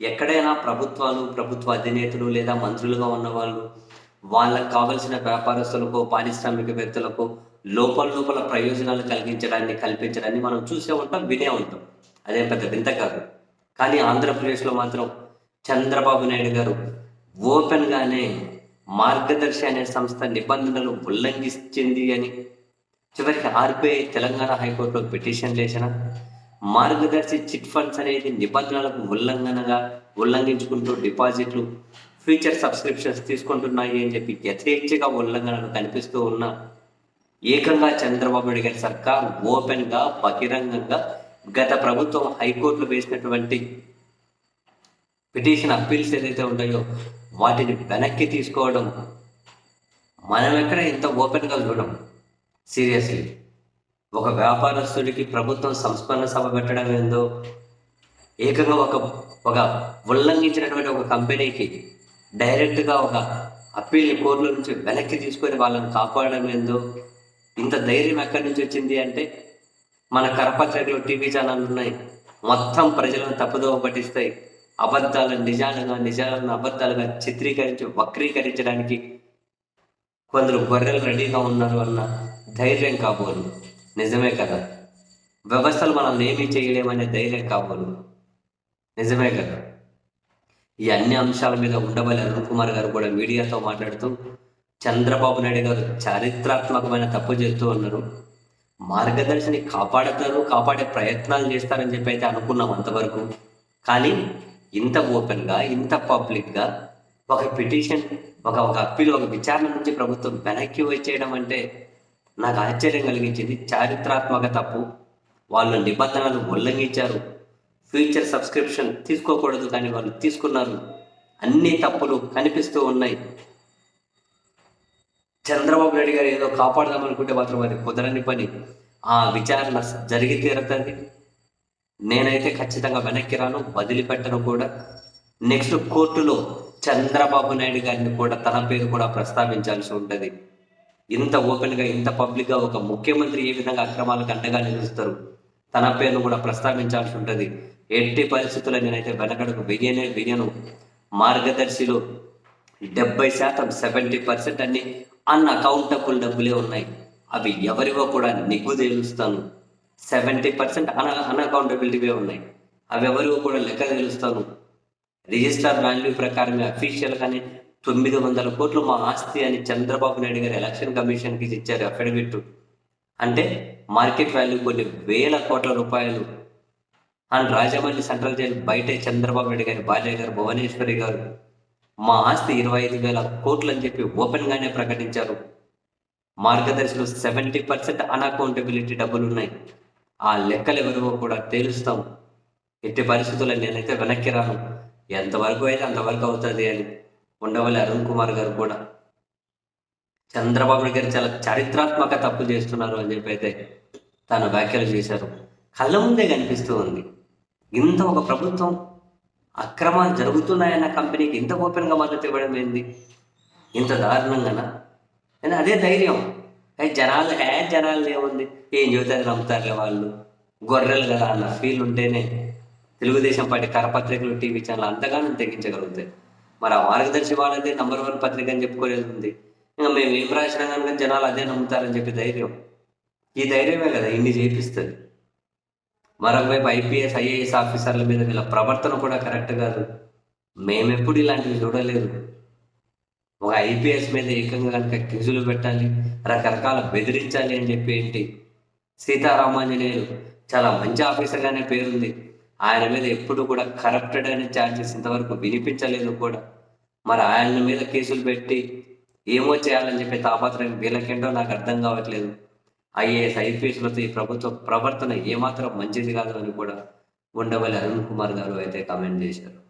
ఎక్కడైనా ప్రభుత్వాలు ప్రభుత్వ అధినేతలు లేదా మంత్రులుగా ఉన్నవాళ్ళు వాళ్ళకు కావలసిన వ్యాపారస్తులకు పారిశ్రామికవేత్తలకు లోపల లోపల ప్రయోజనాలు కలిగించడాన్ని కల్పించడాన్ని మనం చూసే ఉంటాం వినే ఉంటాం. అదేం పెద్ద వింత కాదు. కానీ ఆంధ్రప్రదేశ్లో మాత్రం చంద్రబాబు నాయుడు గారు ఓపెన్గానే మార్గదర్శి అనే సంస్థ నిబంధనలు ఉల్లంఘించింది అని చివరికి ఆర్బీఐ తెలంగాణ హైకోర్టులో పిటిషన్ చేసిన మార్గదర్శి చిట్ ఫండ్స్ అనేది నిబంధనలకు ఉల్లంఘనగా ఉల్లంఘించుకుంటూ డిపాజిట్లు ఫ్యూచర్ సబ్స్క్రిప్షన్స్ తీసుకుంటున్నాయి అని చెప్పి యథేచ్ఛగా ఉల్లంఘనలు కనిపిస్తూ ఉన్న ఏకంగా చంద్రబాబు నాయుడు గారి సర్కార్ ఓపెన్గా బహిరంగంగా గత ప్రభుత్వం హైకోర్టులో వేసినటువంటి పిటిషన్ అప్పీల్స్ ఏదైతే ఉన్నాయో వాటిని వెనక్కి తీసుకోవడం మనం ఎక్కడ ఇంత ఓపెన్గా చూడడం సీరియస్లీ. ఒక వ్యాపారస్తుడికి ప్రభుత్వం సంస్మరణ సభ పెట్టడం ఏందో? ఏకంగా ఒక ఒక ఉల్లంఘించినటువంటి ఒక కంపెనీకి డైరెక్ట్గా ఒక అప్పీల్ కోర్టుల నుంచి వెనక్కి తీసుకొని వాళ్ళని కాపాడడం ఏందో? ఇంత ధైర్యం ఎక్కడి నుంచి వచ్చింది అంటే మన కరపత్రికలు టీవీ ఛానళ్ళు ఉన్నాయి. మొత్తం ప్రజలను తప్పుదోవ పట్టిస్తాయి. అబద్ధాలను నిజాలుగా నిజాలను అబద్ధాలుగా చిత్రీకరించి వక్రీకరించడానికి కొందరు గొర్రెలు రెడీగా ఉన్నారు అన్న ధైర్యం కాబోలు. నిజమే కదా? వ్యవస్థలు మనల్ని ఏమీ చేయలేమనే ధైర్యం కాబోలు నిజమే కదా? ఈ అన్ని అంశాల మీద ఉండవల్లి అరుణ్ కుమార్ గారు కూడా మీడియాతో మాట్లాడుతూ చంద్రబాబు నాయుడు గారు చారిత్రాత్మకమైన తప్పు చేస్తూ ఉన్నారు. మార్గదర్శిని కాపాడతారు కాపాడే ప్రయత్నాలు చేస్తారని చెప్పి అయితే అనుకున్నాం అంతవరకు. కానీ ఇంత ఓపెన్గా ఇంత పబ్లిక్గా ఒక పిటిషన్ ఒక ఒక అప్పీల్ ఒక విచారణ నుంచి ప్రభుత్వం వెనక్కి వచ్చేయడం అంటే నాకు ఆశ్చర్యం కలిగించింది. చారిత్రాత్మక తప్పు. వాళ్ళు నిబంధనలు ఉల్లంఘించారు. ఫ్యూచర్ సబ్స్క్రిప్షన్ తీసుకోకూడదు కానీ వాళ్ళు తీసుకున్నారు. అన్ని తప్పులు కనిపిస్తూ ఉన్నాయి. చంద్రబాబు నాయుడు గారు ఏదో కాపాడదాం అనుకుంటే మాత్రం అది కుదరని పని. ఆ విచారణ జరిగి తీరుతుంది నేనైతే ఖచ్చితంగా వెనక్కి రాను వదిలిపెట్టను కూడా. నెక్స్ట్ కోర్టులో చంద్రబాబు నాయుడు గారిని కూడా తన పేరు కూడా ప్రస్తావించాల్సి ఉంటుంది. ఇంత ఓపెన్గా ఇంత పబ్లిక్గా ఒక ముఖ్యమంత్రి ఏ విధంగా అక్రమాలకు అండగా నిలుస్తారు? తన పేరును కూడా ప్రస్తావించాల్సి ఉంటుంది. ఎట్టి పరిస్థితుల్లో నేనైతే వెనకడకు వెయ్యనే వెయ్యను మార్గదర్శిలో డెబ్బై శాతం సెవెంటీ పర్సెంట్ అన్ని అన్అకౌంటబుల్ డబ్బులే ఉన్నాయి. అవి ఎవరివో కూడా నిగ్గు తేలుస్తాను. సెవెంటీ పర్సెంట్ అన అన్అకౌంటబిలిటీవే ఉన్నాయి. అవి ఎవరివో కూడా లెక్క తెలుస్తాను. రిజిస్టర్ వాల్యూ ప్రకారమే అఫీషియల్గానే తొమ్మిది వందల కోట్లు మా ఆస్తి అని చంద్రబాబు నాయుడు గారు ఎలక్షన్ కమిషన్కి ఇచ్చారు అఫిడవిట్. అంటే మార్కెట్ వాల్యూ కొన్ని వేల కోట్ల రూపాయలు. అండ్ రాజమండ్రి సెంట్రల్ జైలు బయటే చంద్రబాబు నాయుడు గారి భార్య గారు భువనేశ్వరి గారు. మా ఆస్తి ఇరవై ఐదు వేల కోట్లు అని చెప్పి ఓపెన్గానే ప్రకటించారు. మార్గదర్శిలో సెవెంటీ పర్సెంట్ అన్అకౌంటబిలిటీ డబ్బులు ఉన్నాయి ఆ లెక్కలు ఎవరివో కూడా తేలుస్తాం. ఎట్టి పరిస్థితుల్లో నేనైతే వెనక్కి రాను. ఎంతవరకు అయితే అంతవరకు అవుతుంది అని. ఉండవల్లి అరుణ్ కుమార్ గారు కూడా. చంద్రబాబు గారు చాలా చారిత్రాత్మక తప్పు చేస్తున్నారు అని చెప్పి అయితే తాను వ్యాఖ్యలు చేశారు. కళ్ళ ముందే కనిపిస్తూ ఉంది. ఇంత ఒక ప్రభుత్వం అక్రమాలు జరుగుతున్నాయన్న కంపెనీకి ఇంత ఓపెన్గా మద్దతు ఇవ్వడం ఏంది? ఇంత దారుణంగానా? అదే ధైర్యం. అయితే జనాలు ఏ జనాలు ఏముంది? ఏం చెబుతారు నమ్ముతారులే వాళ్ళు? గొర్రెలు కదా అన్న ఫీల్ ఉంటేనే తెలుగుదేశం పార్టీ కరపత్రికలు టీవీ ఛానల్ అంతగానో తెగించగలుగుతాయి. మరి ఆ మార్గదర్శి వాళ్ళదే నంబర్ వన్ పత్రిక అని చెప్పుకోలేదు ఉంది ఇంకా మేము ఏం రాసినా కనుక జనాలు అదే నమ్ముతారని చెప్పి ధైర్యం. ఈ ధైర్యమే కదా ఇన్ని చేపిస్తుంది. మరొకవైపు ఐపీఎస్ ఐఏఎస్ ఆఫీసర్ల మీద వీళ్ళ ప్రవర్తన కూడా కరెక్ట్ కాదు. మేమెప్పుడు ఇలాంటివి చూడలేదు. ఒక ఐపీఎస్ మీద ఏకంగా కనుక క్విజులు పెట్టాలి రకరకాల బెదిరించాలి అని చెప్పి ఏంటి సీతారామాంజనేయులు చాలా మంచి ఆఫీసర్గానే పేరుంది. ఆయన మీద ఎప్పుడు కూడా కరప్టెడ్ అనే ఛార్జెస్ ఇంతవరకు వినిపించలేదు కూడా. మరి ఆయన మీద కేసులు పెట్టి ఏమో చేయాలని చెప్పి తాపత్రయం వీళ్ళకేంటో నాకు అర్థం కావట్లేదు. ఐఏఎస్ ఐపీఎస్లతో ఈ ప్రభుత్వ ప్రవర్తన ఏమాత్రం మంచిది కాదు అని కూడా ఉండవల్లి అరుణ్ కుమార్ గారు అయితే కామెంట్ చేశారు.